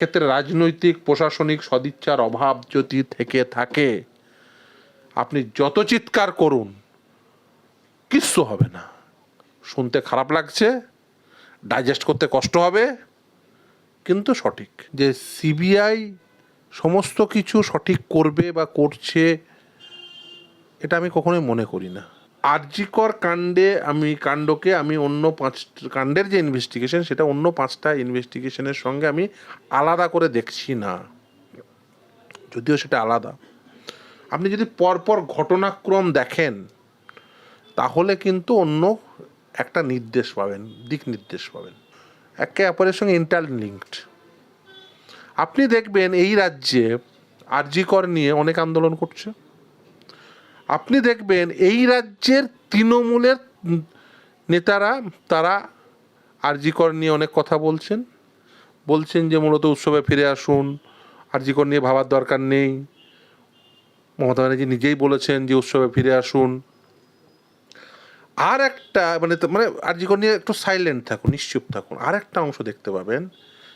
ক্ষেত্রে রাজনৈতিক, প্রশাসনিক সদিচ্ছার অভাব যদি থেকে থাকে, আপনি যত চিৎকার করুন, কিচ্ছু হবে না। শুনতে খারাপ লাগছে ডাইজেস্ট করতে কষ্ট হবে, কিন্তু সঠিক। যে সিবিআই সমস্ত কিছু সঠিক করবে বা করছে, এটা আমি কখনোই মনে করি না। আরজিকর কাণ্ডে আমি, কাণ্ডকে আমি অন্য পাঁচ, কাণ্ডের যে ইনভেস্টিগেশন সেটা অন্য পাঁচটা ইনভেস্টিগেশনের সঙ্গে আমি আলাদা করে দেখছি না। যদিও সেটা আলাদা। আপনি যদি পরপর ঘটনাক্রম দেখেন, তাহলে কিন্তু অন্য একটা নির্দেশ পাবেন, দিক নির্দেশ পাবেন। একে অপরের সঙ্গে ইন্টারলিঙ্কড আপনি দেখবেন এই রাজ্যে আরজিকর নিয়ে অনেক আন্দোলন করছে। আপনি দেখবেন এই রাজ্যের তৃণমূলের নেতারা, তারা আরজিকর নিয়ে অনেক কথা বলছেন। বলছেন যে মূলত উৎসবে ফিরে আসুন, আরজিকর নিয়ে ভাবার দরকার নেই। মমতা ব্যানার্জি নিজেই বলেছেন যে উৎসবে ফিরে আসুন। আর একটা মানে মানে আরজিকর নিয়ে একটু সাইলেন্ট থাকুন, নিশ্চুপ থাকুন। আর একটা অংশ দেখতে পাবেন,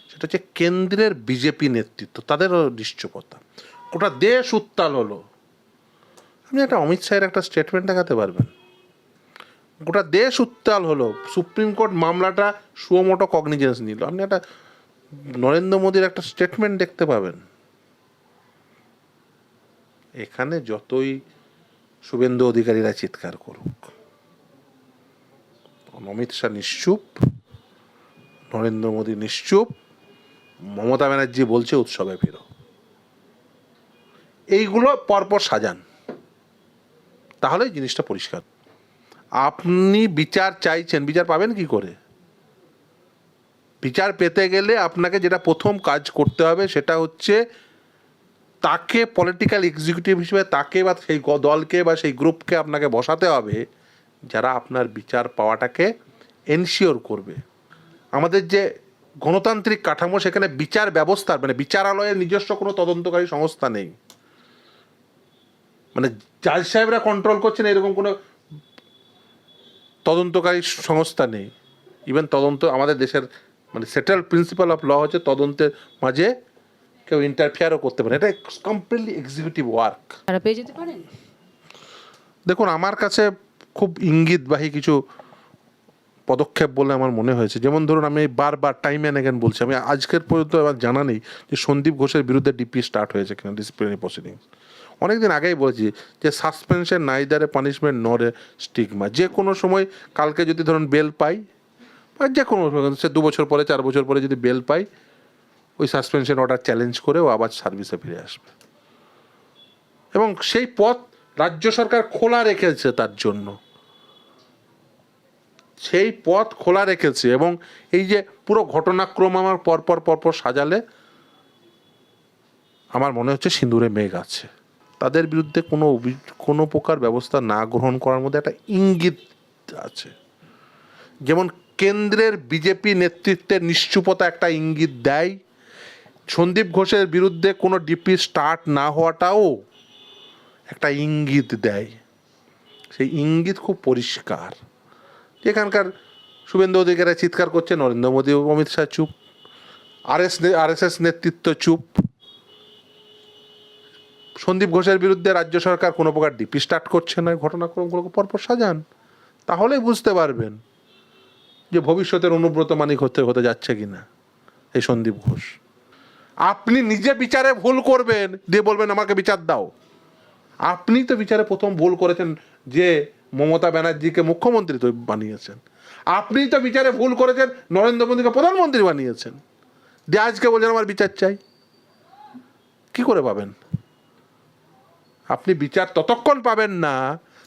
সেটা হচ্ছে কেন্দ্রের বিজেপি নেতৃত্ব, তাদেরও নিশ্চুপতা। গোটা দেশ উত্তাল হলো। আপনি একটা অমিত শাহের একটা স্টেটমেন্ট দেখাতে পারবেন। গোটা দেশ উত্তাল হলো। সুপ্রিম কোর্ট মামলাটা সুমোটো কগনিজেন্স নিল। আপনি একটা নরেন্দ্র মোদীর একটা স্টেটমেন্ট দেখতে পাবেন। এখানে যতই শুভেন্দু অধিকারীরা চিৎকার করুক, অমিত শাহ নিশ্চুপ, নরেন্দ্র মোদী নিশ্চুপ, মমতা ব্যানার্জি বলছে উৎসবে ফিরো। এইগুলো পরপর সাজান। তাহলেই জিনিসটা পরিষ্কার। আপনি বিচার চাইছেন, বিচার পাবেন কি করে? বিচার পেতে গেলে আপনাকে যেটা প্রথম কাজ করতে হবে সেটা হচ্ছে তাকে পলিটিক্যাল এক্সিকিউটিভ হিসেবে তাকে বা সেই দলকে বা সেই গ্রুপকে আপনাকে বসাতে হবে, যারা আপনার বিচার পাওয়াটাকে এনশিওর করবে। আমাদের যে গণতান্ত্রিক কাঠামো, সেখানে বিচার ব্যবস্থার মানে বিচারালয়ের নিজস্ব কোনো তদন্তকারী সংস্থা নেই। মানে জাজ সাহেবরা কন্ট্রোল করছেন এরকম কোনো তদন্তকারী সংস্থা নেই। ইভেন তদন্ত আমাদের দেশের মানে সেটেল প্রিন্সিপাল অফ ল হচ্ছে তদন্তের মাঝে কেউ ইন্টারফেয়ারও করতে পারে এটা কমপ্লিটলি এক্সিকিউটিভ ওয়ার্ক তারা পেয়ে যেতে পারেন? দেখুন আমার কাছে খুব ইঙ্গিতবাহী কিছু পদক্ষেপ বলে আমার মনে হয়েছে। যেমন ধরুন আমি বারবার টাইম অ্যান্ড অ্যাগেন বলছি। আমি আজকের পর্যন্ত আমার জানা নেই যে সন্দীপ ঘোষের বিরুদ্ধে ডিপি স্টার্ট হয়েছে কিনা ডিসিপ্লিনারি প্রসিডিংস অনেকদিন আগেই বলেছি যে suspension neither punishment nor stigma যে কোনো সময় কালকে যদি ধরুন বেল পাই, বা যে কোনো সে দু বছর পরে, চার বছর পরে যদি বেল পাই, ওই সাসপেনশন অর্ডার চ্যালেঞ্জ করে ও আবার সার্ভিসে ফিরে আসবে। এবং সেই পথ রাজ্য সরকার খোলা রেখেছে তার জন্য। সেই পথ খোলা রেখেছে এবং এই যে পুরো ঘটনাক্রম আমার পরপর পরপর সাজালে, আমার মনে হচ্ছে সিঁদুরে মেঘ আছে। তাদের বিরুদ্ধে কোনো কোনো প্রকার ব্যবস্থা না গ্রহণ করার মধ্যে একটা ইঙ্গিত আছে। যেমন কেন্দ্রের বিজেপি নেতৃত্বের নিশ্চুপতা একটা ইঙ্গিত দেয়। সন্দীপ ঘোষের বিরুদ্ধে কোনো ডিপি স্টার্ট না হওয়াটাও একটা ইঙ্গিত দেয়। সেই ইঙ্গিত খুব পরিষ্কার। এখানকার শুভেন্দু অধিকারী চিৎকার করছে, নরেন্দ্র মোদী অমিত শাহ চুপ। R S R S S নেতৃত্ব চুপ। সন্দীপ ঘোষের বিরুদ্ধে রাজ্য সরকার কোনো প্রকার ডিপি স্টার্ট করছে না, ঘটনাক্রমগুলোকে পরপর সাজান। তাহলেই বুঝতে পারবেন যে ভবিষ্যতের অনুব্রত মানিক হতে হতে যাচ্ছে কি না এই সন্দীপ ঘোষ। আপনি নিজে বিচারে ভুল করবেন, দিয়ে বলবেন, আমাকে বিচার দাও। আপনি তো বিচারে প্রথম ভুল করেছেন যে মমতা ব্যানার্জিকে মুখ্যমন্ত্রী তো বানিয়েছেন। আপনি তো বিচারে ভুল করেছেন, নরেন্দ্র মোদীকে প্রধানমন্ত্রী বানিয়েছেন। দিয়ে আজকে বলছেন, আমার বিচার চাই। কি করে পাবেন? আপনি বিচার ততক্ষণ পাবেন না,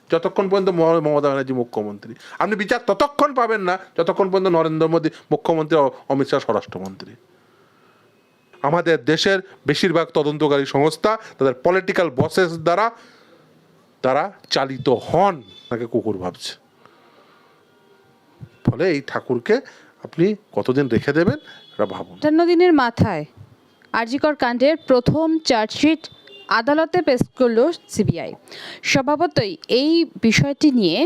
যতক্ষণ পর্যন্ত মমতা ব্যানার্জি মুখ্যমন্ত্রী। আপনি বিচার ততক্ষণ পাবেন না, যতক্ষণ পর্যন্ত নরেন্দ্র মোদী, মুখ্যমন্ত্রী অমিত শাহ স্বরাষ্ট্রমন্ত্রী। আমাদের দেশের বেশিরভাগ তদন্তকারী সংস্থা, তাদের পলিটিক্যাল বসেস দ্বারা, তারা চালিত হন, তাকে কুকুর ভাবছে। ফলে এই ঠাকুরকে আপনি কতদিন রেখে দেবেন, এটা ভাবুন। দিনের মাথায় আরজিকর কাণ্ডের প্রথম চার্জশিট আদালতে পেশ করল সিবিআই। স্বভাবতই এই বিষয়টি নিয়ে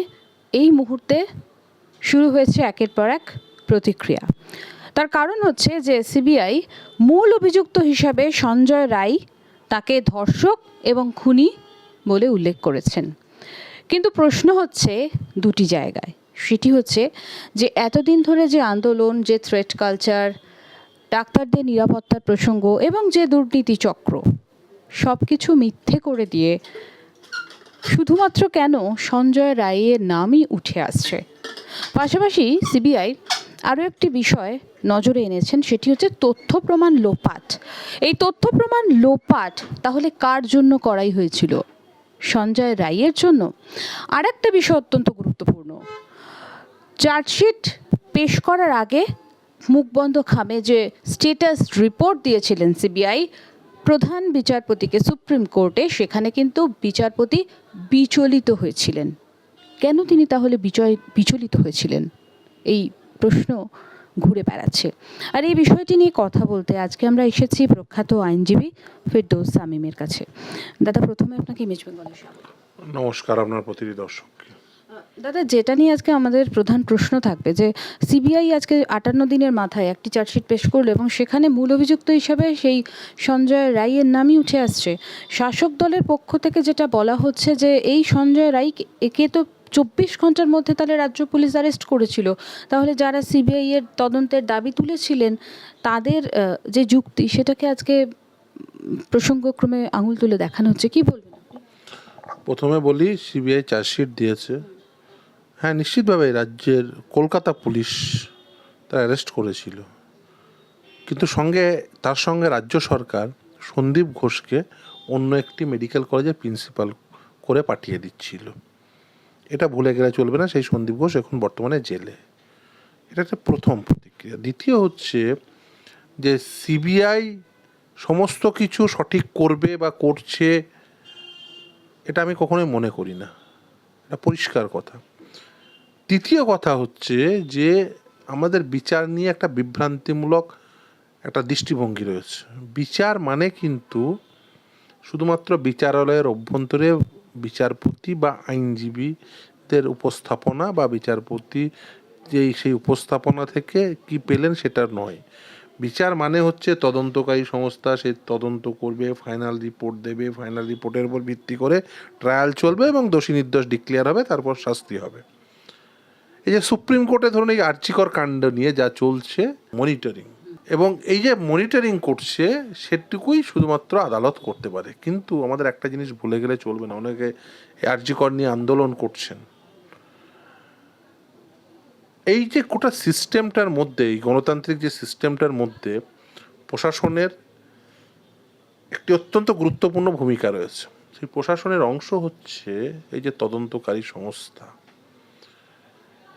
এই মুহূর্তে শুরু হয়েছে একের পর এক প্রতিক্রিয়া। তার কারণ হচ্ছে যে সিবিআই মূল অভিযুক্ত হিসাবে সঞ্জয় রায় তাকে ধর্ষক এবং খুনি বলে উল্লেখ করেছেন। কিন্তু প্রশ্ন হচ্ছে দুটি জায়গায়। সেটি হচ্ছে যে এতদিন ধরে যে আন্দোলন, যে থ্রেট কালচার ডাক্তারদের নিরাপত্তার প্রসঙ্গ এবং যে দুর্নীতি চক্র সব কিছু মিথ্যে করে দিয়ে শুধুমাত্র কেন সঞ্জয় রায়ের নামই উঠে আসছে? পাশাপাশি সিবিআই আরও একটি বিষয় নজরে এনেছেন, সেটি হচ্ছে তথ্য প্রমাণ লোপাট। এই তথ্য প্রমাণ লোপাট তাহলে কার জন্য করাই হয়েছিল? সঞ্জয় রায়ের জন্য? আর একটা বিষয় অত্যন্ত গুরুত্বপূর্ণ। চার্জশিট পেশ করার আগে মুখবন্ধ খামে যে স্টেটাস রিপোর্ট দিয়েছিলেন সিবিআই প্রধান বিচারপতিকে সুপ্রিম কোর্টে, সেখানে কিন্তু বিচারপতি বিচলিত হয়েছিলেন। কেন তিনি তাহলে বিচয়, বিচলিত হয়েছিলেন? এই প্রশ্ন ঘুরে বেড়াচ্ছে। আর এই বিষয়টি নিয়ে কথা বলতে আজকে আমরা এসেছি প্রখ্যাত আইনজীবী ফেরদৌস সামিমের কাছে। দাদা, প্রথমে আপনাকে ইমেজ স্বাগত নমস্কার আপনার প্রতিটি দর্শককে। দাদা, যেটা নিয়ে আজকে আমাদের প্রধান প্রশ্ন থাকবে যে সিবিআই আজকে আটান্ন দিনের মাথায় একটি চার্জশিট পেশ করল এবং সেখানে মূল অভিযুক্ত হিসাবে সেই সঞ্জয় রায়ের নামই উঠে আসছে। শাসক দলের পক্ষ থেকে যেটা বলা হচ্ছে যে এই সঞ্জয় রায় একে তো চব্বিশ ঘণ্টার মধ্যে তাহলে রাজ্য পুলিশ অ্যারেস্ট করেছিল। তাহলে যারা সিবিআই এর তদন্তের দাবি তুলেছিলেন, তাদের যে যুক্তি সেটাকে আজকে প্রসঙ্গক্রমে আঙুল তুলে দেখানো হচ্ছে। কি বলবেন প্রথমে বলি, সিবিআই চার্জশিট দিয়েছে। হ্যাঁ নিশ্চিতভাবে রাজ্যের কলকাতা পুলিশ তারা অ্যারেস্ট করেছিল। কিন্তু সঙ্গে, তার সঙ্গে রাজ্য সরকার সন্দীপ ঘোষকে অন্য একটি মেডিকেল কলেজের প্রিন্সিপাল করে পাঠিয়ে দিচ্ছিল। এটা ভুলে গেলে চলবে না, সেই সন্দীপ ঘোষ এখন বর্তমানে জেলে। এটা একটা প্রথম প্রতিক্রিয়া। দ্বিতীয় হচ্ছে যে সিবিআই সমস্ত কিছু সঠিক করবে বা করছে, এটা আমি কখনোই মনে করি না। এটা পরিষ্কার কথা। তৃতীয় কথা হচ্ছে যে আমাদের বিচার নিয়ে একটা বিভ্রান্তিমূলক একটা দৃষ্টিভঙ্গি রয়েছে। বিচার মানে কিন্তু শুধুমাত্র বিচারালয়ের অভ্যন্তরে বিচারপতি বা আইনজীবীদের উপস্থাপনা বা বিচারপতি যেই সেই উপস্থাপনা থেকে কি পেলেন সেটা নয়। বিচার মানে হচ্ছে তদন্তকারী সংস্থা, সে তদন্ত করবে, ফাইনাল রিপোর্ট দেবে, ফাইনাল রিপোর্টের উপর ভিত্তি করে ট্রায়াল চলবে এবং দোষী নির্দোষ ডিক্লেয়ার হবে, তারপর শাস্তি হবে। এই যে সুপ্রিম কোর্টে ধরুন এই আর্চিকর কাণ্ড নিয়ে যা চলছে মনিটরিং এবং এই যে মনিটরিং করছে, সেটুকুই শুধুমাত্র আদালত করতে পারে। কিন্তু আমাদের একটা জিনিস ভুলে গেলে চলবে না, অনেকে এই আর্জিকর নিয়ে আন্দোলন করছেন। এই যে গোটা সিস্টেমটার মধ্যে, এই গণতান্ত্রিক যে সিস্টেমটার মধ্যে প্রশাসনের একটি অত্যন্ত গুরুত্বপূর্ণ ভূমিকা রয়েছে। সেই প্রশাসনের অংশ হচ্ছে এই যে তদন্তকারী সংস্থা।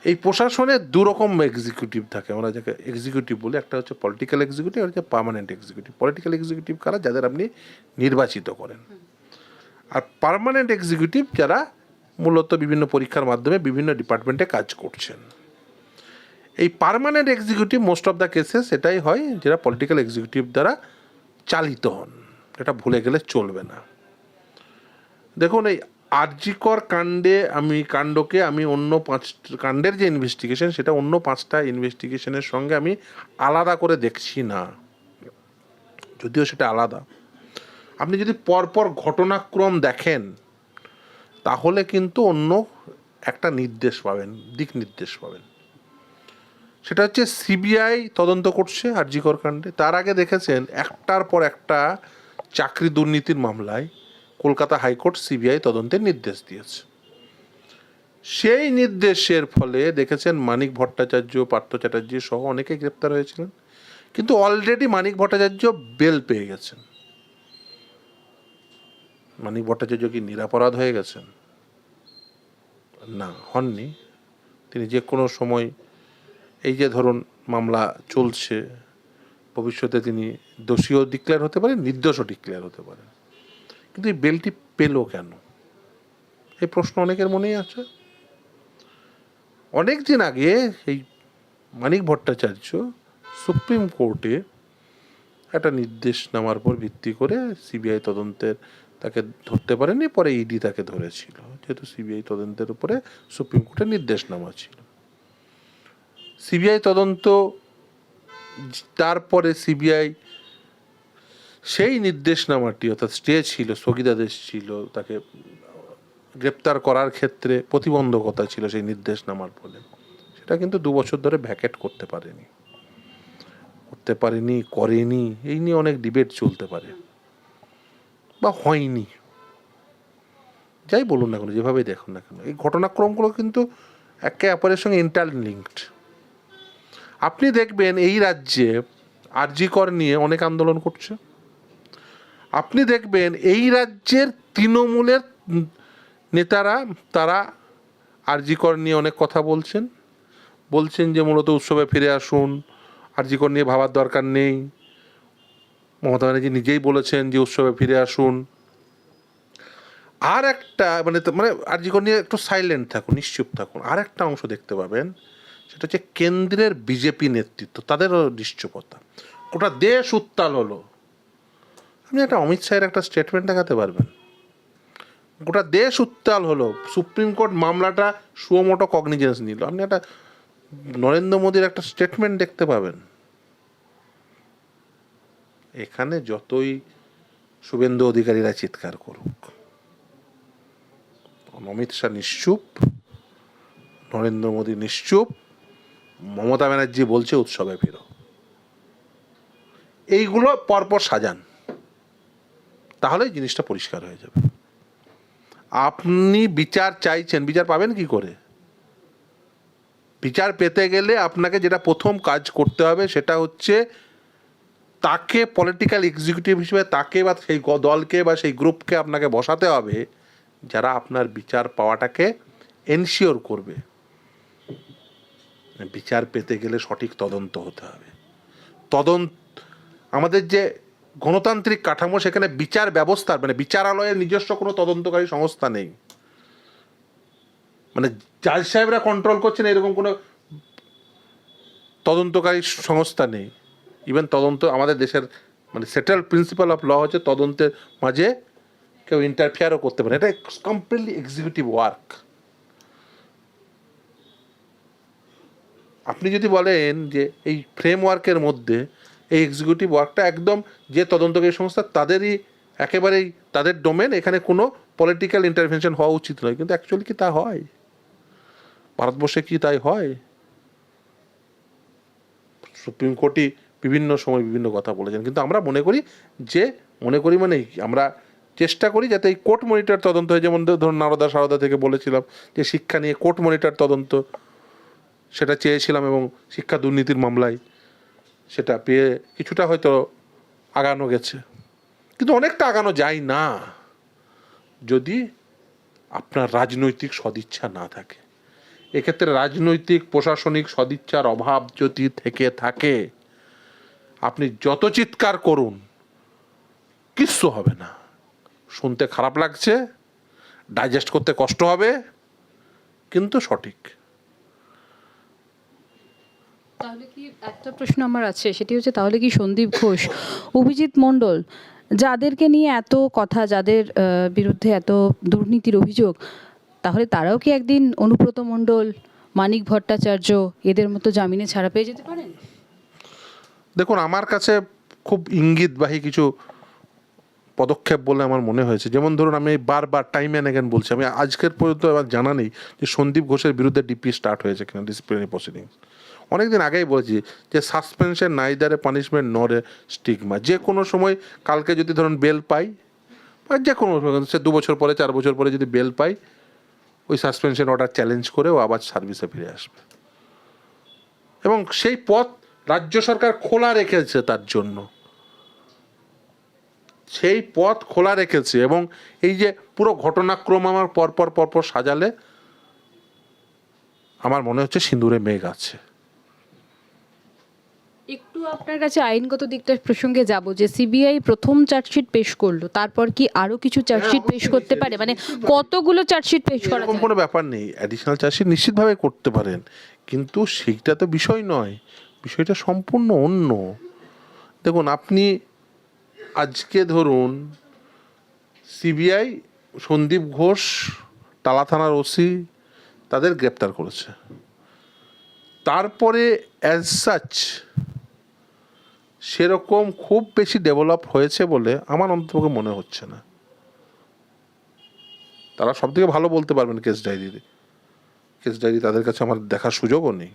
এই প্রশাসনের দু রকম এক্সিকিউটিভ থাকে। আমরা যাকে এক্সিকিউটিভ বলি, একটা হচ্ছে পলিটিক্যাল এক্সিকিউটিভ আর হচ্ছে পার্মানেন্ট এক্সিকিউটিভ পলিটিক্যাল এক্সিকিউটিভ কারা? যাদের আপনি নির্বাচিত করেন। আর পার্মানেন্ট এক্সিকিউটিভ যারা মূলত বিভিন্ন পরীক্ষার মাধ্যমে বিভিন্ন ডিপার্টমেন্টে কাজ করছেন। এই permanent executive most of the cases এটাই হয় যেটা পলিটিক্যাল এক্সিকিউটিভ দ্বারা চালিত হন। এটা ভুলে গেলে চলবে না। দেখুন, এই আরজিকর কাণ্ডে আমি, কাণ্ডকে আমি অন্য পাঁচ, কাণ্ডের যে ইনভেস্টিগেশন সেটা অন্য পাঁচটা ইনভেস্টিগেশনের সঙ্গে আমি আলাদা করে দেখছি না। যদিও সেটা আলাদা। আপনি যদি পরপর ঘটনাক্রম দেখেন, তাহলে কিন্তু অন্য একটা নির্দেশ পাবেন, দিক নির্দেশ পাবেন। সেটা হচ্ছে সিবিআই তদন্ত করছে আরজিকর কাণ্ডে। তার আগে দেখেছেন, একটার পর একটা চাকরি দুর্নীতির মামলায় কলকাতা হাইকোর্ট সিবিআই তদন্তের নির্দেশ দিয়েছে। সেই নির্দেশের ফলে দেখেছেন মানিক ভট্টাচার্য, পার্থ চ্যাটার্জি সহ অনেকে গ্রেপ্তার হয়েছিলেন। কিন্তু অলরেডি মানিক ভট্টাচার্য বেল পেয়ে গেছেন। মানিক ভট্টাচার্য কি নিরাপরাধ হয়ে গেছেন? না, হননি। তিনি যে কোনো সময় এই যে ধরুন মামলা চলছে, ভবিষ্যতে তিনি দোষীও ডিক্লেয়ার হতে পারেন, নির্দোষও ডিক্লেয়ার হতে পারেন। কিন্তু এই বেলটি পেল কেন? এই প্রশ্ন অনেকের মনেই আছে। অনেক দিন আগে এই মানিক ভট্টাচার্য সুপ্রিম কোর্টে একটা নির্দেশ নামার পর ভিত্তি করে সিবিআই তদন্তের তাকে ধরতে পারেনি পরে ইডি তাকে ধরেছিল। যেহেতু সিবিআই তদন্তের উপরে সুপ্রিম কোর্টের নির্দেশনামা ছিল। সিবিআই তদন্ত, তারপরে সিবিআই সেই নির্দেশনামাটি অর্থাৎ স্টে ছিল, স্থগিতাদেশ ছিল, তাকে গ্রেপ্তার করার ক্ষেত্রে প্রতিবন্ধকতা ছিল সেই নির্দেশনামার ফলে। সেটা কিন্তু দু বছর ধরে ভ্যাকেট করতে পারেনি। করতে পারেনি, করেনি, এই নিয়ে অনেক ডিবেট চলতে পারে। বা হয়নি। যাই বলুন না কেন, যেভাবেই দেখুন না কেন, এই ঘটনাক্রমগুলো কিন্তু একে অপরের সঙ্গে ইন্টারলিঙ্কড আপনি দেখবেন এই রাজ্যে আরজি কর নিয়ে অনেক আন্দোলন করছে। আপনি দেখবেন এই রাজ্যের তৃণমূলের নেতারা, তারা আরজি কর নিয়ে অনেক কথা বলছেন। বলছেন যে মূলত উৎসবে ফিরে আসুন আরজি কর নিয়ে ভাবার দরকার নেই। মমতা ব্যানার্জি নিজেই বলেছেন যে উৎসবে ফিরে আসুন। আর একটা মানে মানে আরজি কর নিয়ে একটু সাইলেন্ট থাকুন, নিশ্চুপ থাকুন। আর একটা অংশ দেখতে পাবেন, সেটা হচ্ছে কেন্দ্রের বিজেপি নেতৃত্ব, তাদেরও নিশ্চুপতা। গোটা দেশ উত্তাল হলো। আপনি একটা অমিত শাহের একটা স্টেটমেন্ট দেখাতে পারবেন। গোটা দেশ উত্তাল হলো। সুপ্রিম কোর্ট মামলাটা সুমোটো কগনিজেন্স নিল। আপনি একটা নরেন্দ্র মোদীর একটা স্টেটমেন্ট দেখতে পাবেন। এখানে যতই শুভেন্দু অধিকারীরা চিৎকার করুক, অমিত শাহ নিশ্চুপ, নরেন্দ্র মোদী নিশ্চুপ, মমতা ব্যানার্জি বলছে উৎসবে ফিরো। এইগুলো পরপর সাজান। তাহলেই জিনিসটা পরিষ্কার হয়ে যাবে। আপনি বিচার চাইছেন, বিচার পাবেন কি করে? বিচার পেতে গেলে আপনাকে যেটা প্রথম কাজ করতে হবে সেটা হচ্ছে তাকে পলিটিক্যাল এক্সিকিউটিভ হিসেবে তাকে বা সেই দলকে বা সেই গ্রুপকে আপনাকে বসাতে হবে, যারা আপনার বিচার পাওয়াটাকে এনশিওর করবে। বিচার পেতে গেলে সঠিক তদন্ত হতে হবে। তদন্ত আমাদের যে গণতান্ত্রিক কাঠামো সেখানে বিচার ব্যবস্থার মানে বিচারালয়ের নিজস্ব কোনো তদন্তকারী সংস্থা নেই। মানে জাজ সাহেবরা কন্ট্রোল করছেন এরকম কোনো তদন্তকারী সংস্থা নেই। ইভেন তদন্ত আমাদের দেশের মানে সেটেল প্রিন্সিপাল অফ ল হচ্ছে তদন্তের মাঝে কেউ ইন্টারফেয়ারও করতে পারে। এটা কমপ্লিটলি এক্সিকিউটিভ ওয়ার্ক আপনি যদি বলেন যে এই ফ্রেমওয়ার্কের মধ্যে এই এক্সিকিউটিভ ওয়ার্কটা একদম যে তদন্তকারী সংস্থা তাদেরই একেবারেই তাদের ডোমেন এখানে কোনো পলিটিক্যাল ইন্টারভেনশন হওয়া উচিত নয়। কিন্তু অ্যাকচুয়ালি কি তা হয়? ভারতবর্ষে কি তাই হয়? সুপ্রিম কোর্টই বিভিন্ন সময় বিভিন্ন কথা বলেছেন। কিন্তু আমরা মনে করি যে, মনে করি মানে আমরা চেষ্টা করি যাতে এই কোর্ট মনিটর তদন্ত হয়। যেমন ধরুন নারদা সারদা থেকে বলেছিলাম যে, শিক্ষা নিয়ে কোর্ট মনিটর তদন্ত। সেটা চেয়েছিলাম এবং শিক্ষা দুর্নীতির মামলায় সেটা পেয়ে কিছুটা হয়তো আগানো গেছে। কিন্তু অনেকটা আগানো যায় না। যদি আপনার রাজনৈতিক সদিচ্ছা না থাকে। এক্ষেত্রে রাজনৈতিক, প্রশাসনিক সদিচ্ছার অভাব যদি থেকে থাকে, আপনি যত চিৎকার করুন, কিচ্ছু হবে না। শুনতে খারাপ লাগছে ডাইজেস্ট করতে কষ্ট হবে, কিন্তু সঠিক। তাহলে কি একটা প্রশ্ন আমার আছে, সেটি হচ্ছে তাহলে কি সন্দীপ ঘোষ, অভিজিৎ মণ্ডল যাদেরকে নিয়ে এত কথা, যাদের বিরুদ্ধে এত দুর্নীতির অভিযোগ, তাহলে তারাও কি একদিন অনুব্রত মণ্ডল, মানিক ভট্টাচার্য, এদের মতো জামিনে ছাড়া পেয়ে যেতে পারেন? দেখুন, আমার কাছে খুব ইঙ্গিতবাহী কিছু পদক্ষেপ বলে আমার মনে হয়েছে। যেমন ধরুন, আমি বারবার টাইম অ্যান্ড অ্যাগেন বলছি, আমি আজকের পর্যন্ত আমার জানা নেই যে সন্দীপ ঘোষের বিরুদ্ধে ডিপি স্টার্ট হয়েছে কিনা ডিসিপ্লিনারি প্রসিডিংস অনেকদিন আগেই বলেছি যে suspension neither punishment nor stigma যে কোনো সময় কালকে যদি ধরুন বেল পাই, বা যে কোনো সে দু বছর পরে, চার বছর পরে যদি বেল পাই, ওই সাসপেনশন অর্ডার চ্যালেঞ্জ করে ও আবার সার্ভিসে ফিরে আসবে। এবং সেই পথ রাজ্য সরকার খোলা রেখেছে তার জন্য। সেই পথ খোলা রেখেছে এবং এই যে পুরো ঘটনাক্রম আমার পরপর পরপর সাজালে, আমার মনে হচ্ছে সিঁদুরে মেঘ আছে। আপনার কাছে আইনগত দিকটার প্রসঙ্গে যাব যে সিবিআই প্রথম চার্জশিট পেশ করল তারপর কি আরও কিছু চার্জশিট পেশ করতে পারে? মানে কতগুলো চার্জশিট পেশ করা এরকম যায়? কোনো ব্যাপার নেই অ্যাডিশনাল চার্জশিট নিশ্চিতভাবে করতে পারেন কিন্তু সেইটা তো বিষয় নয় বিষয়টা সম্পূর্ণ অন্য। দেখুন আপনি আজকে ধরুন সিবিআই সন্দীপ ঘোষ টালা থানার ওসি তাদের গ্রেপ্তার করেছে। তারপরে অ্যাজ সাচ সেরকম খুব বেশি ডেভেলপ হয়েছে বলে আমার অন্তত মনে হচ্ছে না। তারা সব থেকে ভালো বলতে পারবেন কেস ডায়েরিতে কেস ডায়েরি তাদের কাছে আমার দেখার সুযোগও নেই।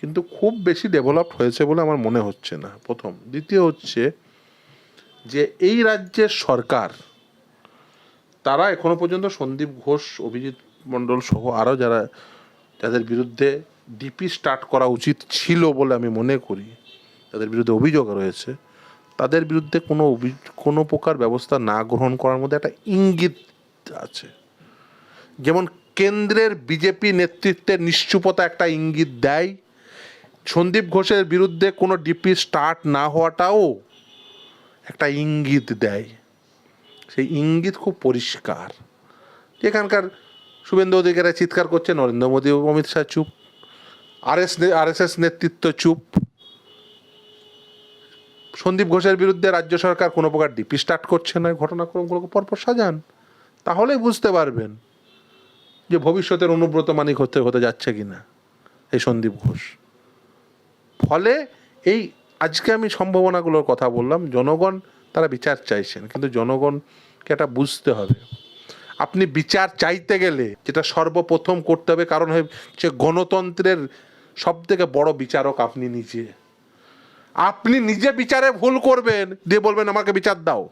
কিন্তু খুব বেশি ডেভেলপ হয়েছে বলে আমার মনে হচ্ছে না, প্রথম। দ্বিতীয় হচ্ছে যে এই রাজ্যের সরকার, তারা এখনও পর্যন্ত সন্দীপ ঘোষ, অভিজিৎ মণ্ডল সহ আরও যারা, যাদের বিরুদ্ধে ডিপি স্টার্ট করা উচিত ছিল বলে আমি মনে করি। তাদের বিরুদ্ধে অভিযোগ রয়েছে, তাদের বিরুদ্ধে কোনো কোনো প্রকার ব্যবস্থা না গ্রহণ করার মধ্যে একটা ইঙ্গিত আছে। যেমন কেন্দ্রের বিজেপি নেতৃত্বের নিশ্চুপতা একটা ইঙ্গিত দেয়, সন্দীপ ঘোষের বিরুদ্ধে কোনো ডিপি স্টার্ট না হওয়াটাও একটা ইঙ্গিত দেয়। সেই ইঙ্গিত খুব পরিষ্কার। এখানকার শুভেন্দু অধিকারী চিৎকার করছে, নরেন্দ্র মোদী অমিত শাহ চুপ, R S R S S নেতৃত্ব চুপ। সন্দীপ ঘোষের বিরুদ্ধে রাজ্য সরকার কোনো প্রকার ডিপি স্টার্ট করছে না, ঘটনাক্রমগুলোকে পরপর সাজান। তাহলেই বুঝতে পারবেন যে ভবিষ্যতের অনুব্রত মানিক হতে হতে যাচ্ছে কি না এই সন্দীপ ঘোষ। ফলে এই আজকে আমি সম্ভাবনাগুলোর কথা বললাম, জনগণ তারা বিচার চাইছেন, কিন্তু জনগণকে এটা বুঝতে হবে। আপনি বিচার চাইতে গেলে যেটা সর্বপ্রথম করতে হবে কারণ হচ্ছে গণতন্ত্রের সব থেকে বড় বিচারক আপনি নিজে। আপনি নিজে বিচারে ভুল করবেন, দিয়ে বলবেন, আমাকে বিচার দাও।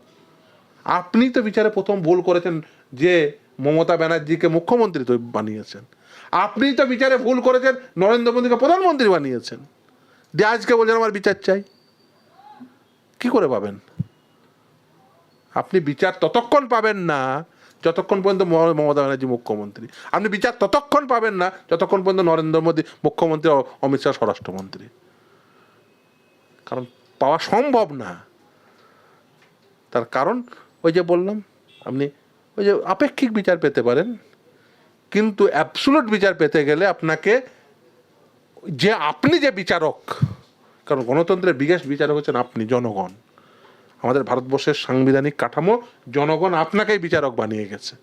আপনি তো বিচারে প্রথম ভুল করেছেন যে মমতা ব্যানার্জিকে মুখ্যমন্ত্রী তো বানিয়েছেন। আপনি তো বিচারে ভুল করেছেন, নরেন্দ্র মোদীকে প্রধানমন্ত্রী বানিয়েছেন। দিয়ে আজকে বলছেন, আমার বিচার চাই। কি করে পাবেন? আপনি বিচার ততক্ষণ পাবেন না, যতক্ষণ পর্যন্ত মমতা ব্যানার্জি মুখ্যমন্ত্রী। আপনি বিচার ততক্ষণ পাবেন না, যতক্ষণ পর্যন্ত নরেন্দ্র মোদী মুখ্যমন্ত্রী অমিত শাহ স্বরাষ্ট্রমন্ত্রী। কারণ পাওয়া সম্ভব না। তার কারণ ওই যে বললাম, আপনি ওই যে আপেক্ষিক বিচার পেতে পারেন, কিন্তু অ্যাবসুলুট বিচার পেতে গেলে আপনাকে যে আপনি যে বিচারক, কারণ গণতন্ত্রের বিশেষ বিচারক হচ্ছেন আপনি, জনগণ। আমাদের ভারতবর্ষের সাংবিধানিক কাঠামো, জনগণ আপনাকেই বিচারক বানিয়ে গেছে।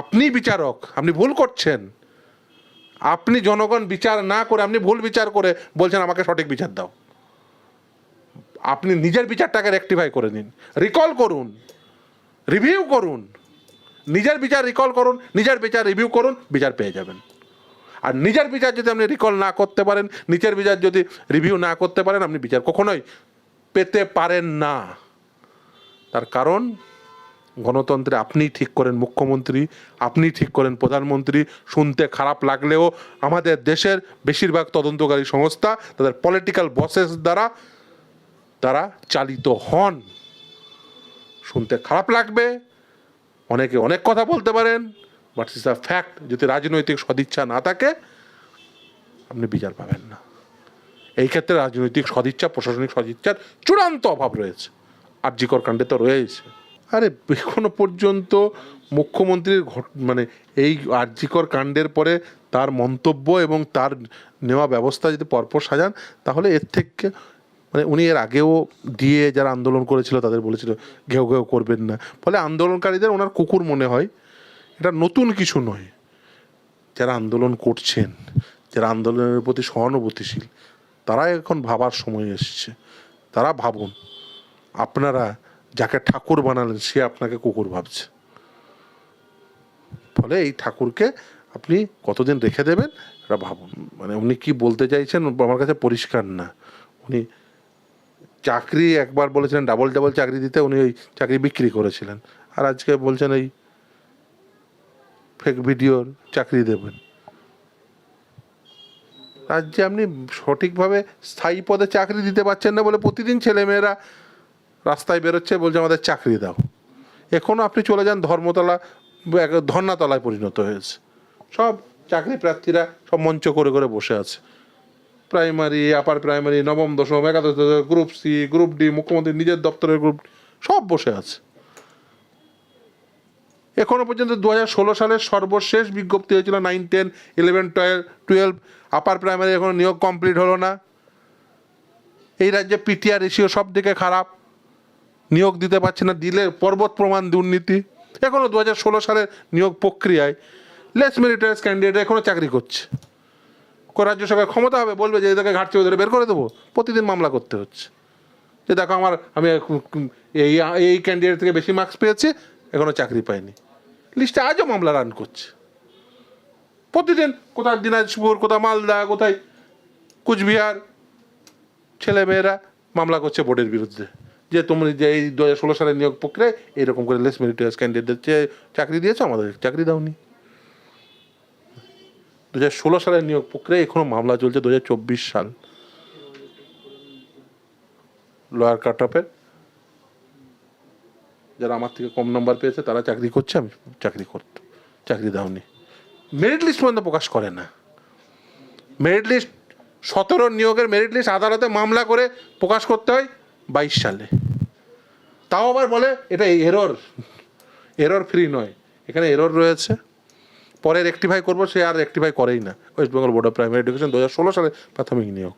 আপনি বিচারক, আপনি ভুল করছেন। আপনি জনগণ বিচার না করে, আপনি ভুল বিচার করে বলছেন আমাকে সঠিক বিচার দাও। আপনি নিজের বিচারটাকে রেক্টিফাই করে নিন। রিকল করুন। রিভিউ করুন। নিজের বিচার রিকল করুন, নিজের বিচার রিভিউ করুন, বিচার পেয়ে যাবেন। আর নিজের বিচার যদি আপনি রিকল না করতে পারেন, নিজের বিচার যদি রিভিউ না করতে পারেন, আপনি বিচার কখনোই পেতে পারেন না। তার কারণ, গণতন্ত্রে আপনি ঠিক করেন মুখ্যমন্ত্রী আপনি ঠিক করেন প্রধানমন্ত্রী। শুনতে খারাপ লাগলেও আমাদের দেশের বেশিরভাগ তদন্তকারী সংস্থা, তাদের পলিটিক্যাল বসেস দ্বারা তারা চালিত হন। শুনতে খারাপ লাগবে। অনেকে অনেক কথা বলতে পারেন বাট ইস আ ফ্যাক্ট যদি রাজনৈতিক সদিচ্ছা না থাকে, আপনি বিচার পাবেন না। এই ক্ষেত্রে রাজনৈতিক সদিচ্ছা, প্রশাসনিক সদিচ্ছার চূড়ান্ত অভাব রয়েছে। আর জিকর কাণ্ডে তো রয়েছে। আরে, এখনও পর্যন্ত মুখ্যমন্ত্রীর মানে এই আরজিকর কাণ্ডের পরে তার মন্তব্য এবং তার নেওয়া ব্যবস্থা যদি পরপর সাজান, তাহলে এর থেকে মানে উনি এর আগেও দিয়ে যারা আন্দোলন করেছিল তাদের বলেছিল, ঘেউ ঘেউ করবেন না। ফলে আন্দোলনকারীদের ওনার কুকুর মনে হয়, এটা নতুন কিছু নয়। যারা আন্দোলন করছেন, যারা আন্দোলনের প্রতি সহানুভূতিশীল, তারা এখন ভাবার সময় এসছে। তারা ভাবুন, আপনারা যাকে ঠাকুর বানালেন, সে আপনাকে কুকুর ভাবছে। ফলে এই ঠাকুরকে আপনি কতদিন রেখে দেবেন, এটা ভাবুন। মানে উনি কি বলতে চাইছেন, আমার কাছে পরিষ্কার না। উনি চাকরি একবার বলেছিলেন ডাবল ডাবল চাকরি দিতে উনি ওই চাকরি বিক্রি করেছিলেন। আর আজকে বলছেন এই ফেক ভিডিওর চাকরি দেবেন। রাজ্যে আপনি সঠিকভাবে স্থায়ী পদে চাকরি দিতে পারছেন না বলে প্রতিদিন ছেলেমেয়েরা রাস্তায় বেরোচ্ছে, বলছে আমাদের চাকরি দাও। এখনও আপনি চলে যান, ধর্মতলা ধর্নাতলায় পরিণত হয়েছে। সব চাকরি প্রার্থীরা সব মঞ্চ করে করে বসে আছে। প্রাইমারি আপার প্রাইমারি নবম, দশম, একাদশ গ্রুপ সি গ্রুপ ডি মুখ্যমন্ত্রী, নিজের দপ্তরের গ্রুপ সব বসে আছে। এখনও পর্যন্ত দু হাজার ষোলো সালের সর্বশেষ বিজ্ঞপ্তি হয়েছিল nine ten eleven twelve upper primary এখনও নিয়োগ কমপ্লিট হলো না। এই রাজ্যে পিটিআর রেশিও সব দিকে খারাপ। নিয়োগ দিতে পারছে না, দিলে পর্বত প্রমাণ দুর্নীতি। এখনও দু সালের নিয়োগ প্রক্রিয়ায়। লেস মেরিটারিয়াস ক্যান্ডিডেট এখনও চাকরি করছে। রাজ্য সরকার ক্ষমতা হবে, বলবে যে এদেরকে ঘাটছে ওদের বের করে দেবো। প্রতিদিন মামলা করতে হচ্ছে। যে দেখো আমার, আমি এই এই ক্যান্ডিডেট থেকে বেশি মার্কস পেয়েছি এখনও চাকরি পাইনি। লিস্টে আজও মামলা রান করছে। প্রতিদিন কোথায় দিনাজপুর, কোথায় মালদা, কোথায় কুচবিহার ছেলে মেয়েরা মামলা করছে বোর্ডের বিরুদ্ধে। যে তুমি যে এই দু হাজার ষোলো সালের নিয়োগ প্রক্রিয়ায় এরকম করে লেস মেরিটিয়াস ক্যান্ডিডেট চাকরি দিয়েছ, আমাদের চাকরি দাওনি। দু হাজার ষোলো সালের নিয়োগ প্রক্রিয়ায় এখনও মামলা চলছে, দু হাজার চব্বিশ সাল। লয়ার কাট অফের যারা আমার থেকে কম নাম্বার পেয়েছে, তারা চাকরি করছে, আমি চাকরি করতো চাকরি দাওনি। মেরিট লিস্ট পর্যন্ত প্রকাশ করে না। মেরিট লিস্ট সতেরো নিয়োগের মেরিট লিস্ট আদালতে মামলা করে প্রকাশ করতে হয় বাইশ সালে। তাও আবার বলে এটা এরর এরর ফ্রি নয়। এখানে এরর রয়েছে। পরে রেক্টিফাই করব, সে আর রেক্টিফাই করেই না। West Bengal Board of Primary Education দু হাজার ষোলো সালে প্রাথমিক নিয়োগ।